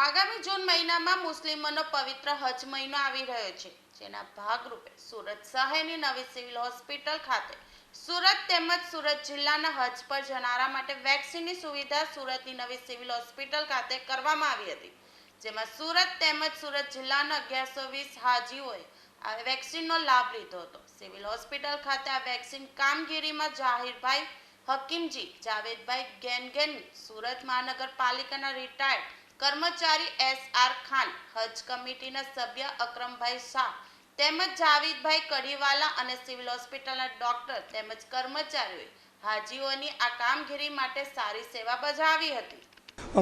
આગામી જૂન મહિનામાં મુસ્લિમોનો પવિત્ર હજ મહિનો આવી રહ્યો છે, જેના ભાગરૂપે સુરત શહેરની નવી સિવિલ હોસ્પિટલ ખાતે સુરત તેમજ સુરત જિલ્લાના હજ પર જનારા માટે વેક્સિનની સુવિધા સુરતની નવી સિવિલ હોસ્પિટલ ખાતે કરવામાં આવી હતી, જેમાં સુરત તેમજ સુરત જિલ્લાના અગિયારસો વીસ હાજીઓએ આ વેક્સિનનો લાભ લીધો હતો. સિવિલ હોસ્પિટલ ખાતે આ વેક્સિન કામગીરીમાં જાહિરભાઈ હકીમજી, જાવેદભાઈ ગેનગેન સુરત મહાનગરપાલિકાના રિટાયર્ડ કર્મચારી એસ આર ખાન, હજ કમિટીના સભ્ય અક્રમભાઈ શાહ તેમજ જાવીદભાઈ કઢીવાલા અને સિવિલ હોસ્પિટલના ડોક્ટર તેમજ કર્મચારીઓએ હાજીઓની આ કામગીરી માટે સારી સેવા બજાવી હતી.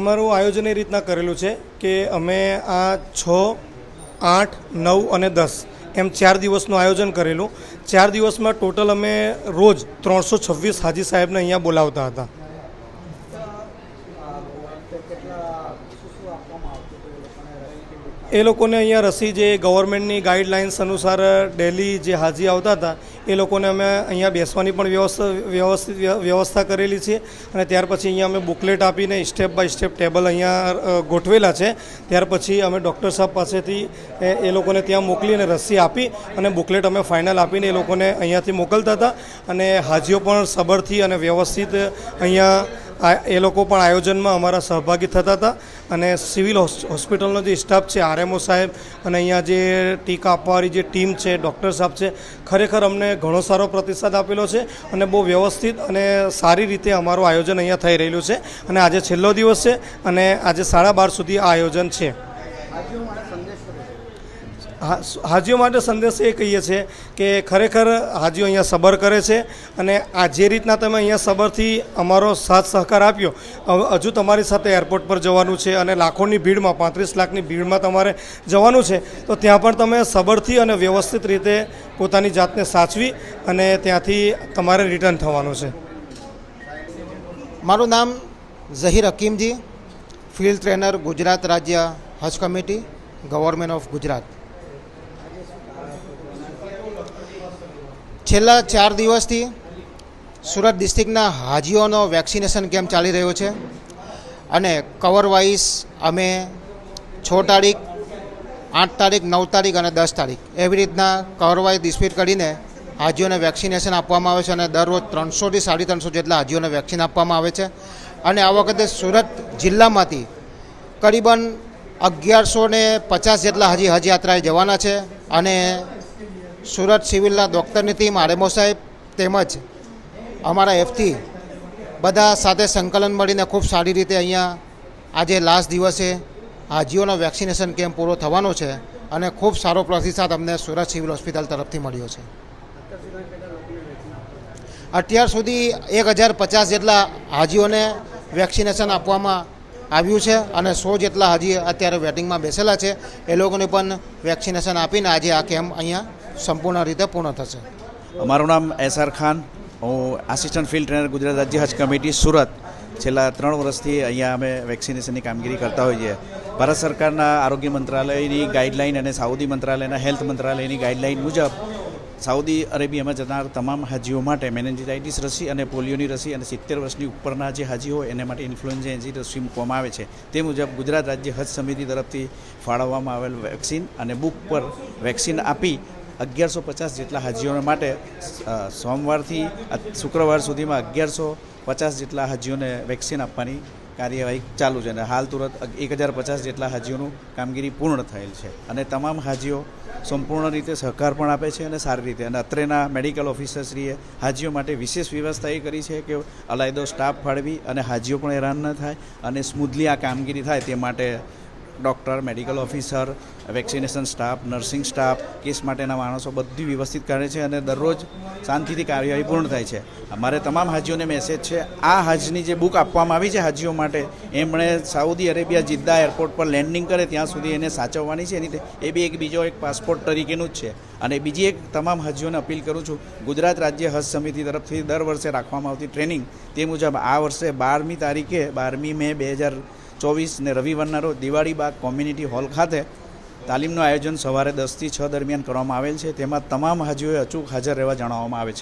અમારું આયોજન એ રીતના કરેલું છે કે અમે આ છ, આઠ, નવ અને દસ એમ ચાર દિવસનું આયોજન કરેલું. ચાર દિવસમાં ટોટલ અમે રોજ ત્રણસો છવ્વીસ હાજી સાહેબને અહીંયા બોલાવતા હતા. એ લોકોને અહીંયા રસી જે ગવર્મેન્ટની ગાઈડલાઇન્સ અનુસાર ડેલી જે હાજી આવતા હતા, એ લોકોને અમે અહીંયા બેસવાની પણ વ્યવસ્થા, વ્યવસ્થિત વ્યવસ્થા કરેલી છે અને ત્યાર પછી અહીંયા અમે બુકલેટ આપીને સ્ટેપ બાય સ્ટેપ ટેબલ અહીંયા ગોઠવેલા છે. ત્યાર પછી અમે ડૉક્ટર સાહેબ પાસેથી એ લોકોને ત્યાં મોકલી અને રસી આપી અને બુકલેટ અમે ફાઇનલ આપીને એ લોકોને અહીંયાથી મોકલતા હતા. અને હાજીઓ પણ સબરથી અને વ્યવસ્થિત અહીંયા એ લોકો પણ આયોજનમાં અમારા સહભાગી થતા હતા અને સિવિલ હોસ્પિટલનો જે સ્ટાફ છે, આરએમઓ સાહેબ અને અહીંયા જે ટીકા આપવાવાળી જે ટીમ છે, ડૉક્ટર સાહેબ છે, ખરેખર અમને ઘણો સારો પ્રતિસાદ આપેલો છે અને બહુ વ્યવસ્થિત અને સારી રીતે અમારું આયોજન અહીંયા થઈ રહેલું છે અને આજે છેલ્લો દિવસ છે અને આજે સાડા બાર સુધી આ આયોજન છે. હાજીઓ માટે સંદેશ એ કહીએ છીએ કે ખરેખર હાજીઓ અહીંયા સબર કરે છે અને આ જે રીતના તમે અહીંયા સબરથી અમારો સાથ સહકાર આપ્યો હજુ તમારી સાથે એરપોર્ટ પર જવાનું છે અને લાખોની ભીડમાં, પાંત્રીસ લાખની ભીડમાં તમારે જવાનું છે, તો ત્યાં પણ તમે સબરથી અને વ્યવસ્થિત રીતે પોતાની જાતને સાચવી અને ત્યાંથી તમારે રિટર્ન થવાનું છે. મારું નામ ઝહીર હકીમજી ફિલ્ડ ટ્રેનર ગુજરાત રાજ્ય Haj committee, government of Gujarat. છેલ્લા ચાર દિવસથી સુરત ડિસ્ટ્રિક્ટના હાજીઓનો વેક્સિનેશન કેમ્પ ચાલી રહ્યો છે. અને કવર વાઇઝ અમે છ તારીખ, આઠ તારીખ, નવ તારીખ અને દસ તારીખ એવી રીતના કવર વાઇઝ કરીને હાજીઓને વેક્સિનેશન આપવામાં આવે છે અને દરરોજ ત્રણસોથી સાડી ત્રણસો જેટલા હાજીઓને વેક્સિન આપવામાં આવે છે. અને આ વખતે સુરત જિલ્લામાંથી કરીબન અગિયારસો ને પચાસ જેટલા હજી હજયાત્રાએ જવાના છે અને સુરત સિવિલના ડૉક્ટરની ટીમ, આરએમઓ સાહેબ તેમજ અમારા એફથી બધા સાથે સંકલન મળીને ખૂબ સારી રીતે અહીંયા આજે લાસ્ટ દિવસે હાજીઓનો વેક્સિનેશન કેમ્પ પૂરો થવાનો છે અને ખૂબ સારો પ્રતિસાદ અમને સુરત સિવિલ હોસ્પિટલ તરફથી મળ્યો છે. અત્યાર સુધી એક હજાર પચાસ જેટલા હાજીઓને વેક્સિનેશન આપવામાં આવ્યું છે અને સો જેટલા હાજી અત્યારે વેટિંગમાં બેસેલા છે. એ લોકોને પણ વેક્સિનેશન આપીને આજે આ કેમ્પ અહીંયા સંપૂર્ણ રીતે પૂર્ણ થશે. મારું નામ એસઆર ખાન. હું આસિસ્ટન્ટ ફિલ્ડ ટ્રેનર ગુજરાત રાજ્ય હજ કમિટી, સુરત. છેલ્લા ત્રણ વર્ષથી અહીંયા અમે વેક્સિનેશનની કામગીરી કરતા હોઈએ ભારત સરકારના આરોગ્ય મંત્રાલયની ગાઈડલાઇન અને સાઉદી મંત્રાલયના હેલ્થ મંત્રાલયની ગાઈડલાઈન મુજબ સાઉદી અરેબિયામાં જનાર તમામ હાજીઓ માટે મેનેન્જીટાઇટિસ રસી અને પોલિયોની રસી અને સિત્તેર વર્ષની ઉપરના જે હાજી હોય એને માટે ઇન્ફ્લુએન્ઝા એન્જી રસી મૂકવામાં આવે છે. તે મુજબ ગુજરાત રાજ્ય હજ સમિતિ તરફથી ફાળવવામાં આવેલ વેક્સિન અને બુક પર વેક્સિન આપી અગિયારસો પચાસ જેટલા હાજીઓ માટે સોમવારથી શુક્રવાર સુધીમાં અગિયારસો પચાસ જેટલા હાજીઓને વેક્સિન આપવાની કાર્યવાહી ચાલુ છે અને હાલ તુરંત એક હજાર પચાસ જેટલા હાજીઓનું કામગીરી પૂર્ણ થયેલ છે. અને તમામ હાજીઓ સંપૂર્ણ રીતે સહકાર પણ આપે છે અને સારી રીતે. અને અત્રેના મેડિકલ ઓફિસરશ્રીએ હાજીઓ માટે વિશેષ વ્યવસ્થા એ કરી છે કે અલાયદો સ્ટાફ ફાળવી અને હાજીઓ પણ હેરાન ન થાય અને સ્મૂથલી આ કામગીરી થાય તે માટે doctor, medical officer, vaccination staff, nursing staff, case માટેના માણસો બધી વ્યવસ્થિત કરે છે અને દરરોજ શાંતિથી કાર્યવાહી પૂર્ણ થાય છે. અમારે તમામ હાજીઓને મેસેજ છે, આ હાજની જે બુક આપવામાં આવી છે હાજીઓ માટે, એમણે સાઉદી અરેબિયા જિદ્દા એરપોર્ટ પર લેન્ડિંગ કરે, ત્યાં સુધી એને સાચવવાની છે. એની એ બી એક બીજો એક પાસપોર્ટ તરીકેનું જ છે. અને બીજી એક તમામ હાજીઓને અપીલ કરું છું, ગુજરાત રાજ્ય હજ સમિતિ તરફથી દર વર્ષે રાખવામાં આવતી ટ્રેનિંગ તે મુજબ આ વર્ષે બારમી તારીખે બારમી મે બે હજાર ચોવીસ ને રવિવારના રોજ દિવાળી બાગ કોમ્યુનિટી હોલ ખાતે તાલીમનું આયોજન સવારે દસથી છ દરમિયાન કરવામાં આવેલ છે. તેમાં તમામ હાજીઓએ અચૂક હાજર રહેવા જણાવવામાં આવે છે.